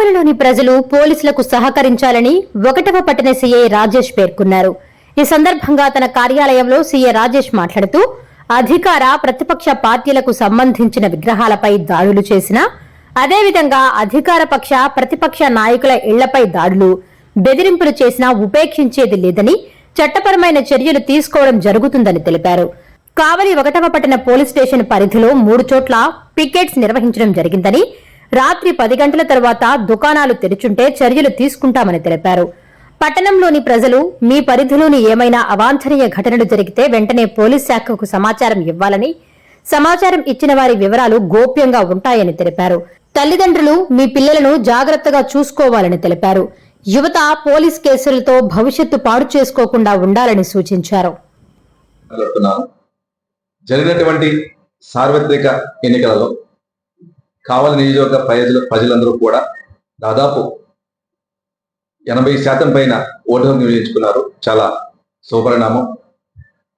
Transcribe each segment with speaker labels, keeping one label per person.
Speaker 1: కావలిలోని ప్రజలు పోలీసులకు సహకరించాలని ఒకటవ పట్టణ సీఏ రాజేష్ పేర్కొన్నారు. ఈ సందర్భంగా తన కార్యాలయంలో సీఏ రాజేష్ మాట్లాడుతూ అధికార ప్రతిపక్ష పార్టీలకు సంబంధించిన విగ్రహాలపై దాడులు చేసిన అదేవిధంగా అధికార పక్ష ప్రతిపక్ష నాయకుల ఇళ్ళపై దాడులు బెదిరింపులు చేసినా ఉపేక్షించేది లేదని చట్టపరమైన చర్యలు తీసుకోవడం జరుగుతుందని తెలిపారు. కావలి ఒకటవ పట్టణ పోలీస్ స్టేషన్ పరిధిలో మూడు చోట్ల పికెట్స్ నిర్వహించడం జరిగిందని రాత్రి పది గంటల తర్వాత దుకాణాలు తెరుచుంటే చర్యలు తీసుకుంటామని తెలిపారు. పట్టణంలోని ప్రజలు మీ పరిధిలోని ఏమైనా అవాంఛనీయ ఘటనలు జరిగితే వెంటనే పోలీస్ శాఖకు సమాచారం ఇవ్వాలని సమాచారం ఇచ్చిన వారి వివరాలు గోప్యంగా ఉంటాయని తెలిపారు. తల్లిదండ్రులు మీ పిల్లలను జాగ్రత్తగా చూసుకోవాలని తెలిపారు. యువత పోలీస్ కేసులతో భవిష్యత్తు పాడు చేసుకోకుండా ఉండాలని సూచించారు.
Speaker 2: జరిగినటువంటి సార్వత్రిక ఎన్నికలలో కావలి నియోజకవర్గ ప్రజలు ప్రజలందరూ కూడా దాదాపు ఎనభై శాతం పైన ఓటు హక్కు వినియోగించుకున్నారు చాలా శుభపరిణామం.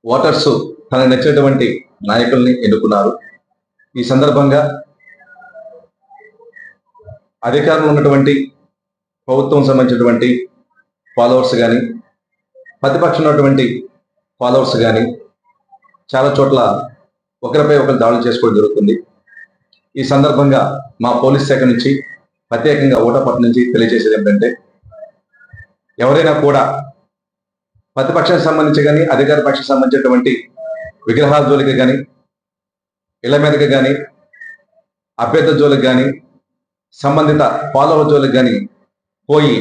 Speaker 2: ఓటర్స్ తనకు నచ్చినటువంటి నాయకుల్ని ఎన్నుకున్నారు. ఈ సందర్భంగా అధికారంలో ఉన్నటువంటి ప్రభుత్వం సంబంధించినటువంటి ఫాలోవర్స్ కానీ ప్రతిపక్షం ఉన్నటువంటి ఫాలోవర్స్ కానీ చాలా చోట్ల ఒకరిపై ఒకరు దాడులు చేసుకోవడం జరుగుతుంది. ఈ సందర్భంగా మా పోలీస్ శాఖ నుంచి ప్రత్యేకంగా ఓటపట్టు నుంచి తెలియజేసేది ఏంటంటే ఎవరైనా కూడా ప్రతిపక్షానికి సంబంధించి కానీ అధికార పక్షానికి సంబంధించినటువంటి విగ్రహాల జోలికి కానీ ఇళ్ళ మీదకి కానీ అభ్యర్థుల జోలికి కానీ సంబంధిత ఫాలోవర్ జోలికి కానీ పోయి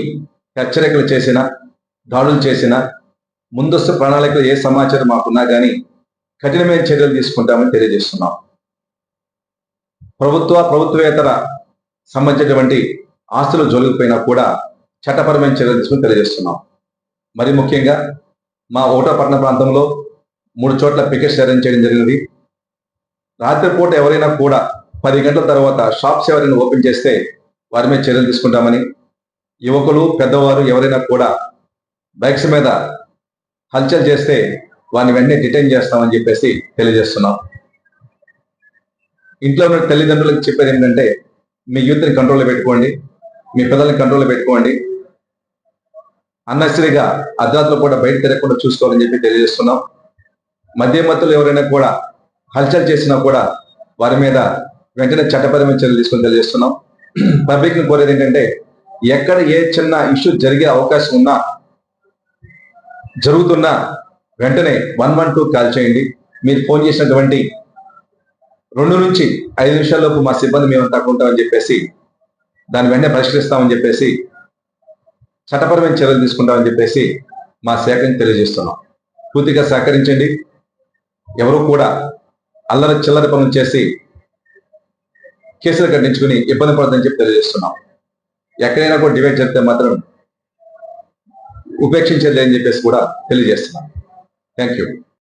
Speaker 2: హెచ్చరికలు చేసిన దాడులు చేసిన ముందస్తు ప్రణాళికలు ఏ సమాచారం మాకున్నా కానీ కఠినమైన చర్యలు తీసుకుంటామని తెలియజేస్తున్నాం. ప్రభుత్వ ప్రభుత్వేతర సంబంధించినటువంటి ఆస్తులు జోలికిపోయినా కూడా చట్టపరమైన చర్యలు తీసుకుని తెలియజేస్తున్నాం. మరి ముఖ్యంగా మా ఓటో పట్టణ ప్రాంతంలో మూడు చోట్ల పికెట్స్ అరేంజ్ చేయడం జరిగింది రాత్రిపూట ఎవరైనా కూడా పది గంటల తర్వాత షాప్స్ ఎవరైనా ఓపెన్ చేస్తే వారి మీద చర్యలు తీసుకుంటామని యువకులు పెద్దవారు ఎవరైనా కూడా బైక్స్ మీద హల్చల్ చేస్తే వారిని వెంటనే డిటైన్ చేస్తామని చెప్పేసి తెలియజేస్తున్నాం. ఇంట్లో ఉన్న తల్లిదండ్రులకు చెప్పేది ఏంటంటే మీ యూత్ని కంట్రోల్లో పెట్టుకోండి మీ పిల్లల్ని కంట్రోల్లో పెట్టుకోండి. అన్నసరిగా అర్ధరాత్రులు కూడా బయట తిరగకుండా చూసుకోవాలని చెప్పి తెలియజేస్తున్నాం. మధ్య మత్తులు ఎవరైనా కూడా హల్చల్ చేసినా కూడా వారి మీద వెంటనే చట్టపరమైన చర్యలు తీసుకొని తెలియజేస్తున్నాం. పబ్లిక్ని కోరేది ఏంటంటే ఎక్కడ ఏ చిన్న ఇష్యూ జరిగే అవకాశం ఉన్నా జరుగుతున్నా వెంటనే వన్ వన్ టూ కాల్ చేయండి. మీరు ఫోన్ చేసినటువంటి రెండు నుంచి ఐదు నిమిషాల్లోపు మా సిబ్బంది మేము తగ్గుంటామని చెప్పేసి దాని వెంటనే పరిష్కరిస్తామని చెప్పేసి చట్టపరమైన చర్యలు తీసుకుంటామని చెప్పేసి మా శాఖని తెలియజేస్తున్నాం. పూర్తిగా సహకరించండి. ఎవరు కూడా అల్లరి చిల్లర పనులు చేసి కేసులు కట్టించుకుని ఇబ్బంది పడదని చెప్పి తెలియజేస్తున్నాం. ఎక్కడైనా కూడా డిబేట్ జరిగితే మాత్రం ఉపేక్షించలేదని అని చెప్పేసి కూడా తెలియజేస్తున్నాం. Thank you.